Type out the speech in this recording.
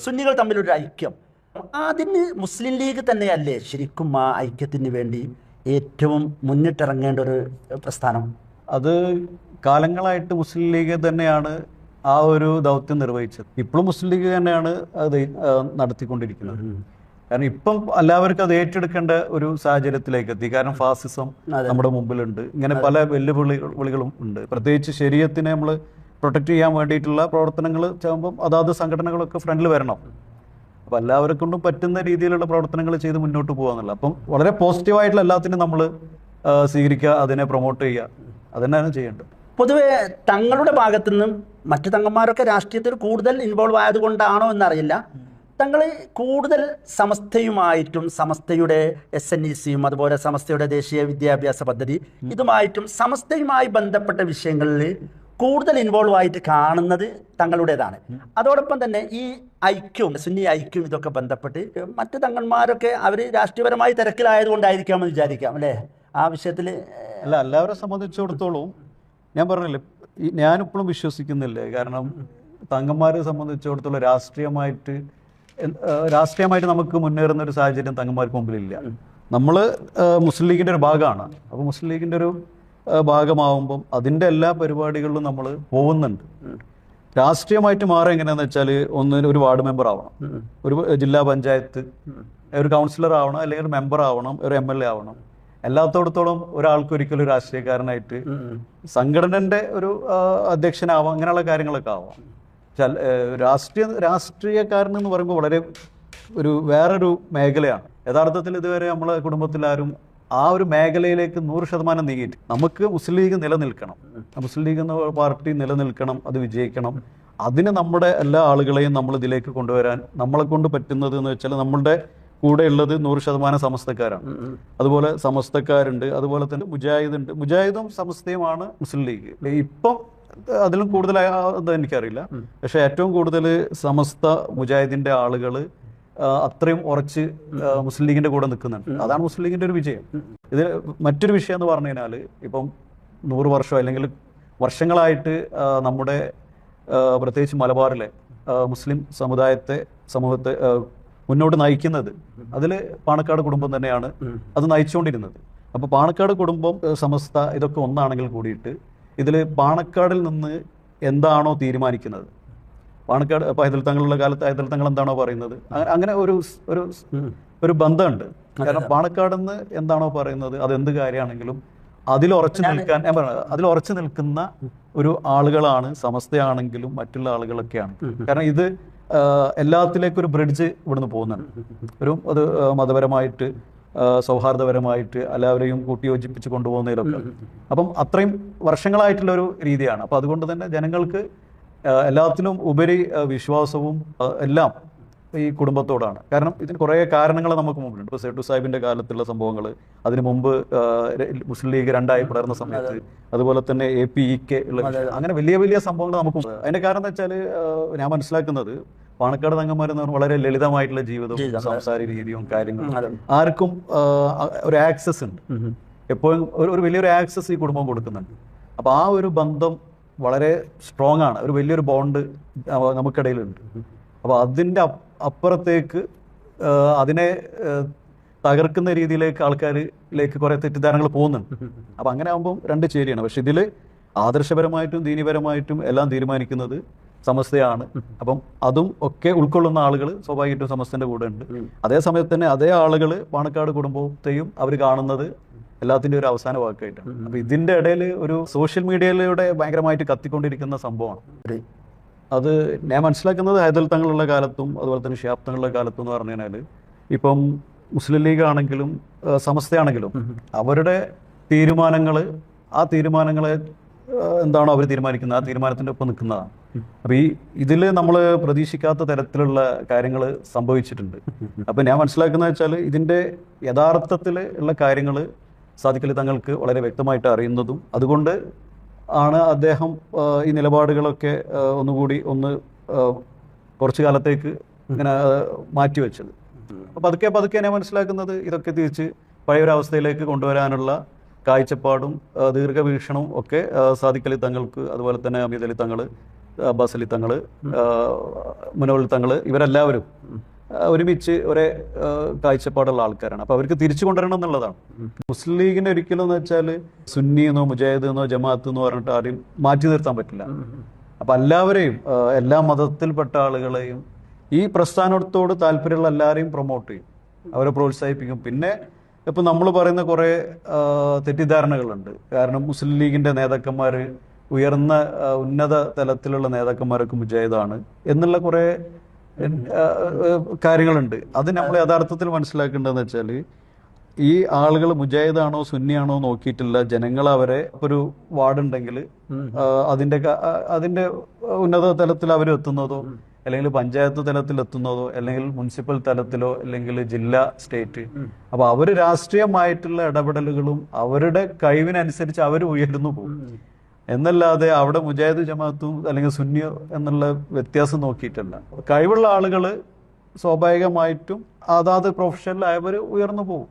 സുന്നികൾ തമ്മിലൊരു ഐക്യം. അതിന് മുസ്ലിം ലീഗ് തന്നെയല്ലേ ശരിക്കും ആ ഐക്യത്തിന് വേണ്ടി ഏറ്റവും മുന്നിട്ടിറങ്ങേണ്ട ഒരു പ്രസ്ഥാനം? അത് കാലങ്ങളായിട്ട് മുസ്ലിം ലീഗ് തന്നെയാണ് ആ ഒരു ദൗത്യം നിർവഹിച്ചത്. ഇപ്പോഴും മുസ്ലിം ലീഗ് തന്നെയാണ് അത് നടത്തിക്കൊണ്ടിരിക്കുന്നത്. കാരണം ഇപ്പം എല്ലാവർക്കും അത് ഏറ്റെടുക്കേണ്ട ഒരു സാഹചര്യത്തിലേക്ക് എത്തി. കാരണം ഫാസിസം നമ്മുടെ മുമ്പിലുണ്ട്. ഇങ്ങനെ പല വെല്ലുവിളികളും ഉണ്ട്. പ്രത്യേകിച്ച് ശരീരത്തിനെ നമ്മൾ പ്രൊട്ടക്ട് ചെയ്യാൻ വേണ്ടിയിട്ടുള്ള പ്രവർത്തനങ്ങൾ ചെയ്യുമ്പം അതാത് സംഘടനകളൊക്കെ ഫ്രണ്ടിൽ വരണം. അപ്പം എല്ലാവരെ കൊണ്ടും പറ്റുന്ന രീതിയിലുള്ള പ്രവർത്തനങ്ങൾ ചെയ്ത് മുന്നോട്ട് പോകാന്നുള്ള അപ്പം വളരെ പോസിറ്റീവായിട്ടുള്ള എല്ലാത്തിനും നമ്മൾ സ്വീകരിക്കുക അതിനെ പ്രൊമോട്ട് ചെയ്യുക. അതന്നെയാണ് ചെയ്യേണ്ടത്. പൊതുവെ തങ്ങളുടെ ഭാഗത്തു നിന്നും മറ്റു തങ്ങന്മാരൊക്കെ രാഷ്ട്രീയത്തിൽ കൂടുതൽ ഇൻവോൾവ് ആയതുകൊണ്ടാണോ എന്നറിയില്ല. തങ്ങൾ കൂടുതൽ സമസ്തയുമായിട്ടും സമസ്തയുടെ എസ് എൻ ഇ സിയും അതുപോലെ സമസ്തയുടെ ദേശീയ വിദ്യാഭ്യാസ പദ്ധതി ഇതുമായിട്ടും സമസ്തയുമായി ബന്ധപ്പെട്ട വിഷയങ്ങളിൽ കൂടുതൽ ഇൻവോൾവ് ആയിട്ട് കാണുന്നത് തങ്ങളുടേതാണ്. അതോടൊപ്പം തന്നെ ഈ ഐക്യവും സുന്നി ഐക്യവും ഇതൊക്കെ ബന്ധപ്പെട്ട് മറ്റു തങ്ങന്മാരൊക്കെ അവർ രാഷ്ട്രീയപരമായി തിരക്കിലായതുകൊണ്ടായിരിക്കാമെന്ന് വിചാരിക്കാം അല്ലേ? ആ വിഷയത്തിൽ അല്ല എല്ലാവരെ സംബന്ധിച്ചിടത്തോളം ഞാൻ പറഞ്ഞില്ലേ ഞാനിപ്പോഴും വിശ്വസിക്കുന്നില്ലേ? കാരണം തങ്ങന്മാരെ സംബന്ധിച്ചിടത്തോളം രാഷ്ട്രീയമായിട്ട് രാഷ്ട്രീയമായിട്ട് നമുക്ക് മുന്നേറുന്ന ഒരു സാഹചര്യം തങ്ങന്മാർക്ക് മുമ്പിലില്ല. നമ്മൾ മുസ്ലിം ലീഗിന്റെ ഒരു ഭാഗമാണ്. അപ്പോൾ മുസ്ലിം ലീഗിന്റെ ഒരു ഭാഗമാവുമ്പം അതിന്റെ എല്ലാ പരിപാടികളിലും നമ്മൾ പോകുന്നുണ്ട്. രാഷ്ട്രീയമായിട്ട് മാറുക എങ്ങനെയാണെന്ന് വെച്ചാൽ ഒന്ന് ഒരു വാർഡ് മെമ്പർ ആവണം. ഒരു ജില്ലാ പഞ്ചായത്ത്. ഒരു കൗൺസിലർ ആവണം അല്ലെങ്കിൽ ഒരു മെമ്പർ ആവണം ഒരു എം എൽ എ ആവണം. എല്ലാത്തോടത്തോളം ഒരാൾക്ക് ഒരിക്കലും ഒരു രാഷ്ട്രീയക്കാരനായിട്ട് സംഘടനന്റെ ഒരു അധ്യക്ഷനാവാം അങ്ങനെയുള്ള കാര്യങ്ങളൊക്കെ ആവാം. രാഷ്ട്രീയ രാഷ്ട്രീയക്കാരൻ എന്ന് പറയുമ്പോൾ വളരെ ഒരു വേറൊരു മേഖലയാണ്. യഥാർത്ഥത്തിൽ ഇതുവരെ നമ്മളെ കുടുംബത്തിൽ ആരും ആ ഒരു മേഖലയിലേക്ക് നൂറ് ശതമാനം നീങ്ങിയിട്ട് നമുക്ക് മുസ്ലിം ലീഗ് നിലനിൽക്കണം. മുസ്ലിം ലീഗ് എന്ന പാർട്ടി നിലനിൽക്കണം അത് വിജയിക്കണം. അതിന് നമ്മുടെ എല്ലാ ആളുകളെയും നമ്മൾ ഇതിലേക്ക് കൊണ്ടുവരാൻ നമ്മളെ കൊണ്ട് പറ്റുന്നത് എന്ന് വെച്ചാൽ നമ്മളുടെ കൂടെ ഉള്ളത് നൂറ് ശതമാനം സമസ്തക്കാരാണ്. അതുപോലെ സമസ്തക്കാരുണ്ട് അതുപോലെ തന്നെ മുജാഹിദ് ഉണ്ട്. മുജാഹിദും സമസ്തയുമാണ് മുസ്ലിം ലീഗ്. ഇപ്പം അതിലും കൂടുതൽ അത് എനിക്കറിയില്ല. പക്ഷെ ഏറ്റവും കൂടുതൽ സമസ്ത മുജാഹിദിന്റെ ആളുകൾ അത്രയും ഉറച്ച് മുസ്ലിം ലീഗിന്റെ കൂടെ നിൽക്കുന്നുണ്ട്. അതാണ് മുസ്ലിം ലീഗിന്റെ ഒരു വിജയം. ഇത് മറ്റൊരു വിഷയം എന്ന് പറഞ്ഞു കഴിഞ്ഞാൽ ഇപ്പം നൂറ് വർഷം അല്ലെങ്കിൽ വർഷങ്ങളായിട്ട് നമ്മുടെ പ്രത്യേകിച്ച് മലബാറിലെ മുസ്ലിം സമുദായത്തെ സമൂഹത്തെ മുന്നോട്ട് നയിക്കുന്നത് അതിൽ പാണക്കാട് കുടുംബം തന്നെയാണ് അത് നയിച്ചുകൊണ്ടിരുന്നത്. അപ്പോൾ പാണക്കാട് കുടുംബം സമസ്ത ഇതൊക്കെ ഒന്നാണെങ്കിൽ കൂടിയിട്ട് ഇതിൽ പാണക്കാടിൽ നിന്ന് എന്താണോ തീരുമാനിക്കുന്നത്? പാണക്കാട് പൈതൽ തങ്ങളുള്ള കാലത്ത് പൈതൽ തങ്ങൾ എന്താണോ പറയുന്നത്? അങ്ങനെ ഒരു ഒരു ഒരു ബന്ധമുണ്ട്. കാരണം പാണക്കാട് നിന്ന് എന്താണോ പറയുന്നത് അത് എന്ത് കാര്യമാണെങ്കിലും അതിൽ ഉറച്ചു നിൽക്കാൻ ഞാൻ പറഞ്ഞത് അതിൽ ഉറച്ചു നിൽക്കുന്ന ഒരു ആളുകളാണ് സമസ്തയാണെങ്കിലും മറ്റുള്ള ആളുകളൊക്കെയാണ്. കാരണം ഇത് എല്ലാത്തിലേക്കും ഒരു ബ്രിഡ്ജ് ഇവിടുന്ന് പോകുന്നുണ്ട്. ഒരു അത് മതപരമായിട്ട് സൗഹാർദ്ദപരമായിട്ട് എല്ലാവരെയും കൂട്ടിയോജിപ്പിച്ച് കൊണ്ടുപോകുന്നതിലൊക്കെ. അപ്പം അത്രയും വർഷങ്ങളായിട്ടുള്ള ഒരു രീതിയാണ്. അപ്പം അതുകൊണ്ട് തന്നെ ജനങ്ങൾക്ക് എല്ലാത്തിലും ഉപരി വിശ്വാസവും എല്ലാം ഈ കുടുംബത്തോടാണ്. കാരണം ഇതിന് കുറേ കാരണങ്ങൾ നമുക്ക് മുമ്പിലുണ്ട്. ഇപ്പോൾ സേട്ടു സാഹിബിന്റെ കാലത്തുള്ള സംഭവങ്ങൾ അതിന് മുമ്പ് മുസ്ലിം ലീഗ് രണ്ടായി പിളർന്ന സമയത്ത് അതുപോലെ തന്നെ എ പി ഇ കെ ഉള്ള അങ്ങനെ വലിയ വലിയ സംഭവങ്ങൾ നമുക്ക് അതിന്റെ അതിന്റെ കാരണം എന്താ വെച്ചാൽ ഞാൻ മനസ്സിലാക്കുന്നത് പാണക്കാട് തങ്ങന്മാർ എന്ന് പറഞ്ഞാൽ വളരെ ലളിതമായിട്ടുള്ള ജീവിതവും സംസാര രീതിയും കാര്യങ്ങളും ആർക്കും ഒരു ആക്സസ് ഉണ്ട്. എപ്പോഴും ഒരു ഒരു വലിയൊരു ആക്സസ് ഈ കുടുംബം കൊടുക്കുന്നുണ്ട്. അപ്പോൾ ആ ഒരു ബന്ധം വളരെ സ്ട്രോങ് ആണ്. ഒരു വലിയൊരു ബോണ്ട് നമുക്കിടയിലുണ്ട്. അപ്പോൾ അതിന്റെ അപ്പ് അപ്പുറത്തേക്ക് അതിനെ തകർക്കുന്ന രീതിയിലേക്ക് ആൾക്കാരിലേക്ക് കുറേ തെറ്റിദ്ധാരണകൾ പോകുന്നുണ്ട്. അപ്പം അങ്ങനെ ആകുമ്പം രണ്ട് ചേരിയാണ്. പക്ഷെ ഇതിൽ ആദർശപരമായിട്ടും ദീനിപരമായിട്ടും എല്ലാം തീരുമാനിക്കുന്നത് സമസ്തയാണ്. അപ്പം അതും ഒക്കെ ഉൾക്കൊള്ളുന്ന ആളുകൾ സ്വാഭാവികമായിട്ടും സമസ്തന്റെ കൂടെ ഉണ്ട് അതേ സമയത്ത് തന്നെ അതേ ആളുകൾ പാണക്കാട് കുടുംബത്തെയും അവർ കാണുന്നത് എല്ലാത്തിന്റെ ഒരു അവസാന വാക്കായിട്ടാണ്. അപ്പൊ ഇതിന്റെ ഇടയിൽ ഒരു സോഷ്യൽ മീഡിയയിലൂടെ ഭയങ്കരമായിട്ട് കത്തിക്കൊണ്ടിരിക്കുന്ന സംഭവമാണ്. അത്. ഞാൻ മനസ്സിലാക്കുന്നത് ഹൈദൽ തങ്ങളുള്ള കാലത്തും അതുപോലെ തന്നെ ഷിയാബ് തങ്ങളുള്ള കാലത്തും എന്ന് പറഞ്ഞു കഴിഞ്ഞാൽ ഇപ്പം മുസ്ലിം ലീഗ് ആണെങ്കിലും സമസ്തയാണെങ്കിലും അവരുടെ തീരുമാനങ്ങൾ ആ തീരുമാനങ്ങളെ എന്താണോ അവർ തീരുമാനിക്കുന്നത് ആ തീരുമാനത്തിന്റെ ഒപ്പം നിൽക്കുന്നതാണ്. അപ്പൊ ഈ ഇതിൽ നമ്മൾ പ്രതീക്ഷിക്കാത്ത തരത്തിലുള്ള കാര്യങ്ങൾ സംഭവിച്ചിട്ടുണ്ട്. അപ്പൊ ഞാൻ മനസ്സിലാക്കുന്നത് വെച്ചാൽ ഇതിന്റെ യഥാർത്ഥത്തിൽ ഉള്ള കാര്യങ്ങൾ സാധിക്കൽ തങ്ങൾക്ക് വളരെ വ്യക്തമായിട്ട് അറിയുന്നതും അതുകൊണ്ട് ആണ് അദ്ദേഹം ഈ നിലപാടുകളൊക്കെ ഒന്നുകൂടി ഒന്ന് കുറച്ചു കാലത്തേക്ക് ഇങ്ങനെ മാറ്റിവെച്ചത് അപ്പം പതുക്കെ പതുക്കെ ഞാൻ മനസ്സിലാക്കുന്നത് ഇതൊക്കെ തിരിച്ച് പഴയൊരവസ്ഥയിലേക്ക് കൊണ്ടുവരാനുള്ള കാഴ്ചപ്പാടും ദീർഘവീക്ഷണവും ഒക്കെ സാധിക്കലി തങ്ങൾക്ക് അതുപോലെ തന്നെ അമീദ് അലി തങ്ങൾ അബ്ബാസ് അലി തങ്ങൾ മുനവൽ തങ്ങൾ ഇവരെല്ലാവരും ഒരുമിച്ച് ഒരേ കാഴ്ചപ്പാടുള്ള ആൾക്കാരാണ്. അപ്പൊ അവർക്ക് തിരിച്ചു കൊണ്ടുവരണം എന്നുള്ളതാണ്. മുസ്ലിം ലീഗിനെ ഒരിക്കലും എന്ന് വെച്ചാൽ സുന്നി എന്നോ മുജാഹിദ് എന്നോ ജമാഅത്ത് എന്ന് പറഞ്ഞിട്ട് ആരെയും മാറ്റി നിർത്താൻ പറ്റില്ല. അപ്പൊ എല്ലാവരെയും എല്ലാ മതത്തിൽപ്പെട്ട ആളുകളെയും ഈ പ്രസ്ഥാനത്തോട് താല്പര്യമുള്ള എല്ലാവരെയും പ്രൊമോട്ട് ചെയ്യും. അവരെ പ്രോത്സാഹിപ്പിക്കും. പിന്നെ ഇപ്പൊ നമ്മൾ പറയുന്ന കുറെ തെറ്റിദ്ധാരണകളുണ്ട്. കാരണം മുസ്ലിം ലീഗിന്റെ നേതാക്കന്മാർ ഉയർന്ന ഉന്നത തലത്തിലുള്ള നേതാക്കന്മാരൊക്കെ മുജാഹിദാണ് എന്നുള്ള കുറെ കാര്യങ്ങളുണ്ട്. അത് നമ്മൾ യഥാർത്ഥത്തിൽ മനസ്സിലാക്കേണ്ടതെന്ന് വെച്ചാൽ ഈ ആളുകൾ മുജാഹിദാണോ സുന്നിയാണോ നോക്കിയിട്ടില്ല ജനങ്ങൾ അവരെ ഒരു വാർഡുണ്ടെങ്കിൽ അതിന്റെ അതിന്റെ ഉന്നത തലത്തിൽ അവർ എത്തുന്നതോ അല്ലെങ്കിൽ പഞ്ചായത്ത് തലത്തിൽ എത്തുന്നതോ അല്ലെങ്കിൽ മുനിസിപ്പൽ തലത്തിലോ അല്ലെങ്കിൽ ജില്ല സ്റ്റേറ്റ്. അപ്പൊ അവർ രാഷ്ട്രീയമായിട്ടുള്ള ഇടപെടലുകളും അവരുടെ കഴിവിനനുസരിച്ച് അവർ ഉയർന്നു പോകും. എന്നല്ലാതെ അവിടെ മുജാഹിദ് ജമാഅത്തും അല്ലെങ്കിൽ സുന്നിയോ എന്നുള്ള വ്യത്യാസം നോക്കിയിട്ടല്ല. കഴിവുള്ള ആളുകൾ സ്വാഭാവികമായിട്ടും അതാത് പ്രൊഫഷനിലായവർ ഉയർന്നു പോകും.